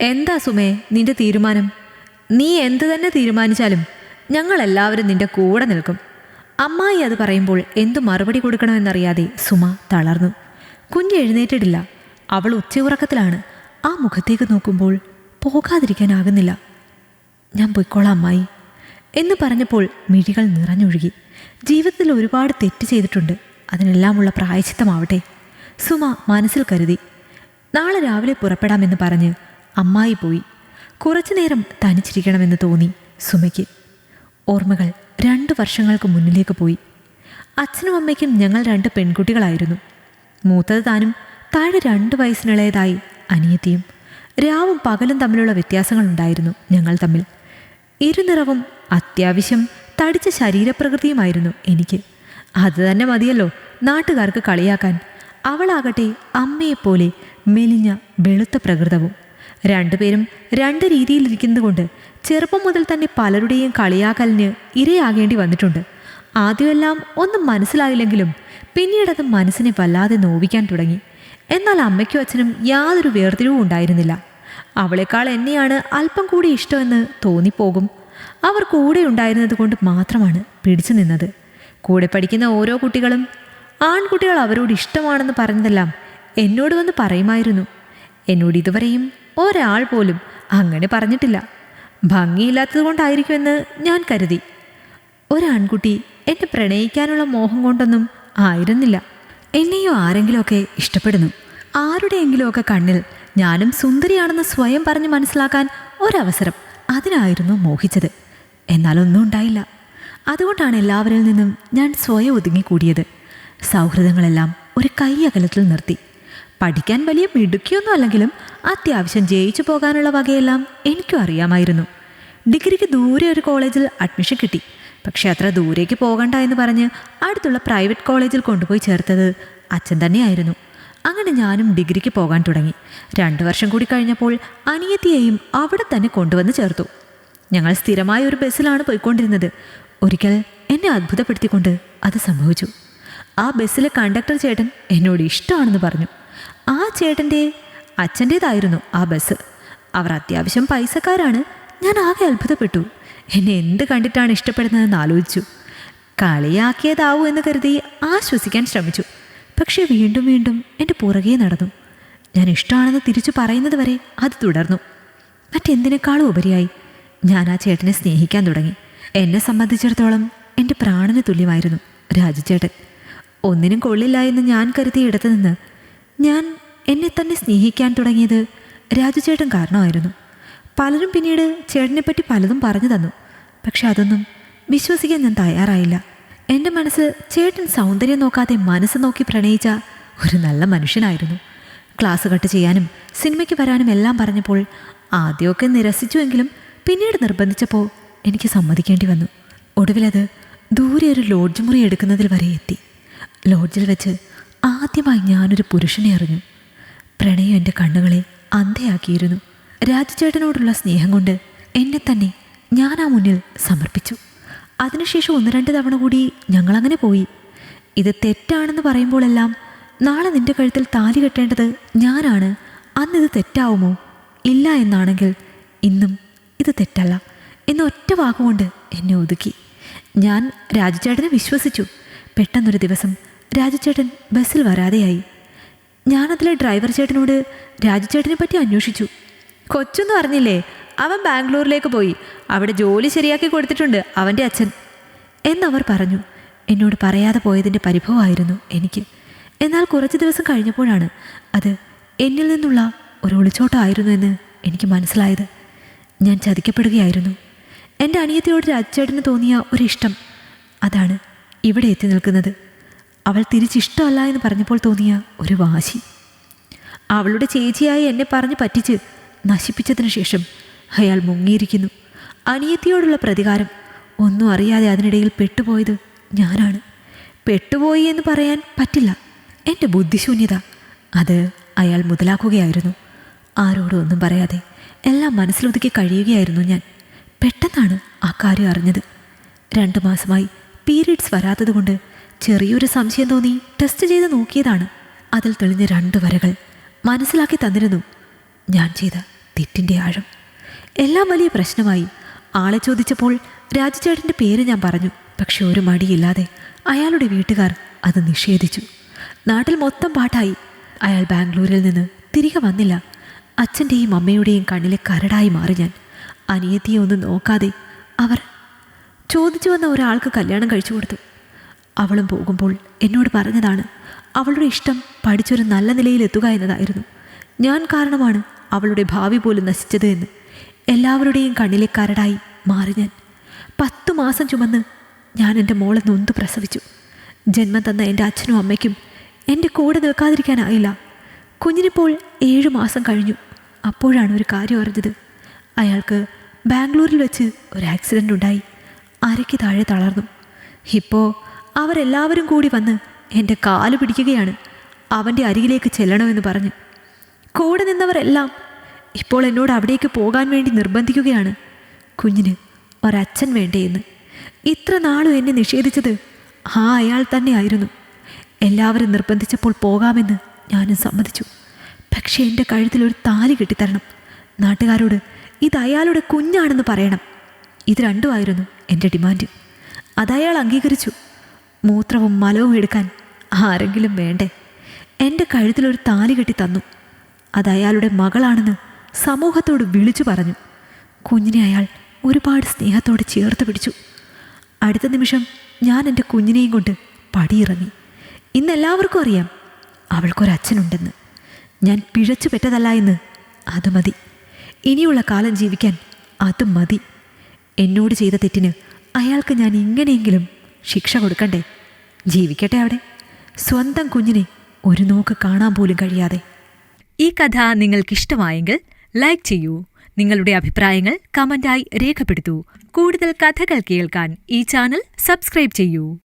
എന്താ സുമേ നിന്റെ തീരുമാനം? നീ എന്ത് തന്നെ തീരുമാനിച്ചാലും ഞങ്ങളെല്ലാവരും നിന്റെ കൂടെ നിൽക്കും. അമ്മായി അത് പറയുമ്പോൾ എന്തു മറുപടി കൊടുക്കണമെന്നറിയാതെ സുമ തളർന്നു. കുഞ്ഞ് എഴുന്നേറ്റിട്ടില്ല. അവൾ ഉച്ചയുറക്കത്തിലാണ്. ആ മുഖത്തേക്ക് നോക്കുമ്പോൾ പോകാതിരിക്കാനാകുന്നില്ല. ഞാൻ പൊയ്ക്കോളാം അമ്മായി. എന്ന് പറഞ്ഞപ്പോൾ മിഴികൾ നിറഞ്ഞൊഴുകി. ജീവിതത്തിൽ ഒരുപാട് തെറ്റ് ചെയ്തിട്ടുണ്ട്. അതിനെല്ലാമുള്ള പ്രായച്ചിത്തമാവട്ടെ. സുമ മനസ്സിൽ കരുതി. നാളെ രാവിലെ പുറപ്പെടാമെന്ന് പറഞ്ഞ് അമ്മായി പോയി. കുറച്ചു നേരം തനിച്ചിരിക്കണമെന്ന് തോന്നി സുമയ്ക്ക്. ഓർമ്മകൾ രണ്ട് വർഷങ്ങൾക്ക് മുന്നിലേക്ക് പോയി. അച്ഛനും അമ്മയ്ക്കും ഞങ്ങൾ രണ്ട് പെൺകുട്ടികളായിരുന്നു. മൂത്തത് താനും താഴെ രണ്ട് വയസ്സിനിളയതായി അനിയത്തിയും രാവും പകലും തമ്മിലുള്ള വ്യത്യാസങ്ങളുണ്ടായിരുന്നു ഞങ്ങൾ തമ്മിൽ. ഇരുനിറവും അത്യാവശ്യം തടിച്ച ശരീരപ്രകൃതിയുമായിരുന്നു എനിക്ക്. അത് തന്നെ മതിയല്ലോ നാട്ടുകാർക്ക് കളിയാക്കാൻ. അവളാകട്ടെ അമ്മയെപ്പോലെ മെലിഞ്ഞ വെളുത്ത പ്രകൃതവും. രണ്ടുപേരും രണ്ട് രീതിയിലിരിക്കുന്നതുകൊണ്ട് ചെറുപ്പം മുതൽ തന്നെ പലരുടെയും കളിയാക്കലിന് ഇരയാകേണ്ടി വന്നിട്ടുണ്ട്. ആദ്യമെല്ലാം ഒന്നും മനസ്സിലായില്ലെങ്കിലും പിന്നീടത് മനസ്സിനെ വല്ലാതെ നോവിക്കാൻ തുടങ്ങി. എന്നാൽ അമ്മയ്ക്കും അച്ഛനും യാതൊരു വേർതിരിവും ഉണ്ടായിരുന്നില്ല. അവളെക്കാൾ എന്നെയാണ് അല്പം കൂടി ഇഷ്ടമെന്ന് തോന്നിപ്പോകും. അവർ കൂടെ ഉണ്ടായിരുന്നത് കൊണ്ട് മാത്രമാണ് പിടിച്ചു നിന്നത്. കൂടെ പഠിക്കുന്ന ഓരോ കുട്ടികളും ആൺകുട്ടികൾ അവരോട് ഇഷ്ടമാണെന്ന് പറഞ്ഞതെല്ലാം എന്നോട് വന്ന് പറയുമായിരുന്നു. എന്നോട് ഇതുവരെയും ഒരാൾ പോലും അങ്ങനെ പറഞ്ഞിട്ടില്ല. ഭംഗിയില്ലാത്തത് കൊണ്ടായിരിക്കുമെന്ന് ഞാൻ കരുതി. ഒരാൺകുട്ടി എന്നെ പ്രണയിക്കാനുള്ള മോഹം കൊണ്ടൊന്നും ആയിരുന്നില്ല. എന്നെയോ ആരെങ്കിലുമൊക്കെ ഇഷ്ടപ്പെടുന്നു. ആരുടെയെങ്കിലുമൊക്കെ കണ്ണിൽ ഞാനും സുന്ദരിയാണെന്ന് സ്വയം പറഞ്ഞ് മനസ്സിലാക്കാൻ ഒരവസരം അതിനായിരുന്നു മോഹിച്ചത്. എന്നാലൊന്നും ഉണ്ടായില്ല. അതുകൊണ്ടാണ് എല്ലാവരിൽ നിന്നും ഞാൻ സ്വയം ഒതുങ്ങിക്കൂടിയത്. സൗഹൃദങ്ങളെല്ലാം ഒരു കൈ അകലത്തിൽ നിർത്തി. പഠിക്കാൻ വലിയ മിടുക്കിയൊന്നും അല്ലെങ്കിലും അത്യാവശ്യം ജയിച്ചു പോകാനുള്ള വകയെല്ലാം എനിക്കും അറിയാമായിരുന്നു. ഡിഗ്രിക്ക് ദൂരെ ഒരു കോളേജിൽ അഡ്മിഷൻ കിട്ടി. പക്ഷെ അത്ര ദൂരേക്ക് പോകണ്ട എന്ന് പറഞ്ഞ് അടുത്തുള്ള പ്രൈവറ്റ് കോളേജിൽ കൊണ്ടുപോയി ചേർത്തത് അച്ഛൻ തന്നെയായിരുന്നു. അങ്ങനെ ഞാനും ഡിഗ്രിക്ക് പോകാൻ തുടങ്ങി. രണ്ടു വർഷം കൂടി കഴിഞ്ഞപ്പോൾ അനിയത്തിയെയും അവിടെ തന്നെ കൊണ്ടുവന്ന് ചേർത്തു. ഞങ്ങൾ സ്ഥിരമായ ഒരു ബസ്സിലാണ് പോയിക്കൊണ്ടിരുന്നത്. ഒരിക്കൽ എന്നെ അത്ഭുതപ്പെടുത്തിക്കൊണ്ട് അത് സംഭവിച്ചു. ആ ബസ്സിലെ കണ്ടക്ടർ ചേട്ടൻ എന്നോട് ഇഷ്ടമാണെന്ന് പറഞ്ഞു. ആ ചേട്ടന്റെ അച്ഛന്റേതായിരുന്നു ആ ബസ്. അവർ അത്യാവശ്യം പൈസക്കാരാണ്. ഞാൻ ആകെ അത്ഭുതപ്പെട്ടു. എന്നെ എന്ത് കണ്ടിട്ടാണ് ഇഷ്ടപ്പെടുന്നതെന്ന് ആലോചിച്ചു. കളിയാക്കിയതാവൂ എന്ന് കരുതി ആശ്വസിക്കാൻ ശ്രമിച്ചു. പക്ഷേ വീണ്ടും വീണ്ടും എന്റെ പുറകെ നടന്നു. ഞാൻ ഇഷ്ടമാണെന്ന് തിരിച്ചു പറയുന്നത് വരെ അത് തുടർന്നു. മറ്റെന്തിനേക്കാളും ഉപരിയായി ഞാൻ ആ ചേട്ടനെ സ്നേഹിക്കാൻ തുടങ്ങി. എന്നെ സംബന്ധിച്ചിടത്തോളം എന്റെ പ്രാണന് തുല്യമായിരുന്നു രാജുചേട്ടൻ. ഒന്നിനും കൊള്ളില്ല എന്ന് ഞാൻ കരുതിയ ഇടത്തു നിന്ന് ഞാൻ എന്നെ തന്നെ സ്നേഹിക്കാൻ തുടങ്ങിയത് രാജുചേട്ടൻ കാരണമായിരുന്നു. പലരും പിന്നീട് ചേട്ടനെപ്പറ്റി പലതും പറഞ്ഞു തന്നു. പക്ഷെ അതൊന്നും വിശ്വസിക്കാൻ ഞാൻ തയ്യാറായില്ല. എന്റെ മനസ്സ് ചേട്ടൻ സൗന്ദര്യം നോക്കാതെ മനസ്സ് നോക്കി പ്രണയിച്ച ഒരു നല്ല മനുഷ്യനായിരുന്നു. ക്ലാസ് കട്ട് ചെയ്യാനും സിനിമയ്ക്ക് വരാനും എല്ലാം പറഞ്ഞപ്പോൾ ആദ്യമൊക്കെ നിരസിച്ചുവെങ്കിലും പിന്നീട് നിർബന്ധിച്ചപ്പോൾ എനിക്ക് സമ്മതിക്കേണ്ടി വന്നു. ഒടുവിലത് ദൂരെ ഒരു ലോഡ്ജ് മുറി എടുക്കുന്നതിൽ വരെ എത്തി. ലോഡ്ജിൽ വെച്ച് ആദ്യമായി ഞാനൊരു പുരുഷനെ അറിഞ്ഞു. പ്രണയം എന്റെ കണ്ണുകളെ അന്ധയാക്കിയിരുന്നു രാജചേട്ടനോടുള്ള സ്നേഹം കൊണ്ട് എന്നെ തന്നെ ഞാൻ ആ മുന്നിൽ സമർപ്പിച്ചു. അതിനുശേഷം ഒന്ന് രണ്ട് തവണ കൂടി ഞങ്ങളങ്ങനെ പോയി. ഇത് തെറ്റാണെന്ന് പറയുമ്പോഴെല്ലാം നാളെ നിന്റെ കഴുത്തിൽ താലി കെട്ടേണ്ടത് ഞാനാണ്. അന്നിത് തെറ്റാവുമോ? ഇല്ല എന്നാണെങ്കിൽ ഇന്നും ഇത് തെറ്റല്ല എന്ന ഒറ്റ വാക്കുകൊണ്ട് എന്നെ ഒതുക്കി. ഞാൻ രാജുചേട്ടനെ വിശ്വസിച്ചു. പെട്ടെന്നൊരു ദിവസം രാജുചേട്ടൻ ബസ്സിൽ വരാതെയായി. ഞാനതിലെ ഡ്രൈവർ ചേട്ടനോട് രാജുചേട്ടനെ പറ്റി അന്വേഷിച്ചു. കൊച്ചൊന്നും അറിഞ്ഞില്ലേ? അവൻ ബാംഗ്ലൂരിലേക്ക് പോയി. അവിടെ ജോലി ശരിയാക്കി കൊടുത്തിട്ടുണ്ട് അവന്റെ അച്ഛൻ. എന്നവർ പറഞ്ഞു എന്നോട് പറയാതെ പോയതിന്റെ പരിഭവമായിരുന്നു എനിക്ക്. എന്നാൽ കുറച്ച് ദിവസം കഴിഞ്ഞപ്പോഴാണ് അത് എന്നിൽ നിന്നുള്ള ഒരു ഒളിച്ചോട്ടമായിരുന്നു എന്ന് എനിക്ക് മനസ്സിലായത്. ഞാൻ ചതിക്കപ്പെടുകയായിരുന്നു. എന്റെ അനിയത്തിയോട് രാജ്ചേട്ടന് തോന്നിയ ഒരു ഇഷ്ടം അതാണ് ഇവിടെ എത്തി നിൽക്കുന്നത്. അവൾ തിരിച്ചിഷ്ടമല്ല എന്ന് പറഞ്ഞപ്പോൾ തോന്നിയ ഒരു വാശി. അവളുടെ ചേച്ചിയായി എന്നെ പറഞ്ഞ് പറ്റിച്ച് നശിപ്പിച്ചതിന് ശേഷം അയാൾ മുങ്ങിയിരിക്കുന്നു. അനിയത്തിയോടുള്ള പ്രതികാരം ഒന്നും അറിയാതെ അതിനിടയിൽ പെട്ടുപോയത് ഞാനാണ്. പെട്ടുപോയി എന്ന് പറയാൻ പറ്റില്ല. എന്റെ ബുദ്ധിശൂന്യത. അത് അയാൾ മുതലാക്കുകയായിരുന്നു. ആരോടും ഒന്നും പറയാതെ എല്ലാം മനസ്സിലൊതുക്കി കഴിയുകയായിരുന്നു ഞാൻ. പെട്ടെന്നാണ് ആ കാര്യം അറിഞ്ഞത്. രണ്ട് മാസമായി പീരീഡ്സ് വരാത്തതുകൊണ്ട് ചെറിയൊരു സംശയം തോന്നി ടെസ്റ്റ് ചെയ്ത് നോക്കിയതാണ്. അതിൽ തെളിഞ്ഞ രണ്ട് വരകൾ. മനസ്സിലാക്കി തന്നിരുന്നു. ഞാൻ ചെയ്ത തെറ്റിന്റെ ആഴം. എല്ലാം വലിയ പ്രശ്നമായി. ആളെ ചോദിച്ചപ്പോൾ രാജുചേട്ടന്റെ പേര് ഞാൻ പറഞ്ഞു. പക്ഷെ ഒരു മടിയില്ലാതെ അയാളുടെ വീട്ടുകാർ അത് നിഷേധിച്ചു. നാട്ടിൽ മൊത്തം പാട്ടായി. അയാൾ ബാംഗ്ലൂരിൽ നിന്ന് തിരികെ വന്നില്ല. അച്ഛന്റെയും അമ്മയുടെയും കണ്ണിലെ കരടായി മാറി ഞാൻ. അനിയത്തിയെ ഒന്നും നോക്കാതെ അവർ ചോദിച്ചു വന്ന ഒരാൾക്ക് കല്യാണം കഴിച്ചു കൊടുത്തു. അവളും പോകുമ്പോൾ എന്നോട് പറഞ്ഞതാണ് അവളുടെ ഇഷ്ടം പഠിച്ചൊരു നല്ല നിലയിലെത്തുക എന്നതായിരുന്നു. ഞാൻ കാരണമാണ് അവളുടെ ഭാവി പോലും നശിച്ചത് എന്ന്. എല്ലാവരുടെയും കണ്ണിലെ കരടായി മാറി ഞാൻ. പത്തു മാസം ചുമന്ന് ഞാൻ എന്റെ മോളെ നൊന്ത് പ്രസവിച്ചു. ജന്മം തന്ന എന്റെ അച്ഛനും അമ്മയ്ക്കും എന്റെ കൂടെ നിൽക്കാതിരിക്കാനായില്ല. കുഞ്ഞിനിപ്പോൾ ഏഴു മാസം കഴിഞ്ഞു. അപ്പോഴാണ് ഒരു കാര്യം അറിഞ്ഞത്. അയാൾക്ക് ബാംഗ്ലൂരിൽ വെച്ച് ഒരു ആക്സിഡന്റ് ഉണ്ടായി അരയ്ക്ക് താഴെ തളർന്നു. ഇപ്പോൾ അവരെല്ലാവരും കൂടി വന്ന് എന്റെ കാൽ പിടിക്കുകയാണ്. അവന്റെ അരികിലേക്ക് ചെല്ലണമെന്ന് പറഞ്ഞ്. കൂടെ നിന്നവരെല്ലാം ഇപ്പോൾ എന്നോട് അവിടേക്ക് പോകാൻ വേണ്ടി നിർബന്ധിക്കുകയാണ്. കുഞ്ഞിന് ഒരച്ഛൻ വേണ്ടേയെന്ന് ഇത്ര നാളും എന്നെ നിഷേധിച്ചത് ആ അയാൾ തന്നെയായിരുന്നു. എല്ലാവരും നിർബന്ധിച്ചപ്പോൾ പോകാമെന്ന് ഞാനും സമ്മതിച്ചു. പക്ഷേ എന്റെ കഴുത്തിൽ ഒരു താലി കെട്ടിത്തരണം. നാട്ടുകാരോട് ഇത് അയാളുടെ കുഞ്ഞാണെന്ന് പറയണം. ഇത് രണ്ടുമായിരുന്നു എന്റെ ഡിമാൻഡ്. അതയാൾ അംഗീകരിച്ചു. മൂത്രവും മലവും എടുക്കാൻ ആരെങ്കിലും വേണ്ടേ? എന്റെ കഴുത്തിലൊരു താലി കെട്ടി തന്നു. അത് അയാളുടെ മകളാണെന്ന് സമൂഹത്തോട് വിളിച്ചു പറഞ്ഞു. കുഞ്ഞിനെ അയാൾ ഒരുപാട് സ്നേഹത്തോടെ ചേർത്ത് പിടിച്ചു. അടുത്ത നിമിഷം ഞാൻ എന്റെ കുഞ്ഞിനെയും കൊണ്ട് പടിയിറങ്ങി. ഇന്ന് എല്ലാവർക്കും അറിയാം അവൾക്കൊരച്ഛനുണ്ടെന്ന്. ഞാൻ പിഴച്ചു പെറ്റതല്ല എന്ന്. അത് മതി. ഇനിയുള്ള കാലം ജീവിക്കാൻ അത് മതി. എന്നോട് ചെയ്ത തെറ്റിന് അയാൾക്ക് ഞാൻ ഇങ്ങനെയെങ്കിലും ശിക്ഷ കൊടുക്കണ്ടേ? ജീവിക്കട്ടെ അവിടെ. സ്വന്തം കുഞ്ഞിനെ ഒരു നോക്ക് കാണാൻ പോലും കഴിയാതെ. ഈ കഥ നിങ്ങൾക്കിഷ്ടമായെങ്കിൽ ലൈക്ക് ചെയ്യൂ. നിങ്ങളുടെ അഭിപ്രായങ്ങൾ കമന്റായി രേഖപ്പെടുത്തൂ. കൂടുതൽ കഥകൾ കേൾക്കാൻ ഈ ചാനൽ സബ്സ്ക്രൈബ് ചെയ്യൂ.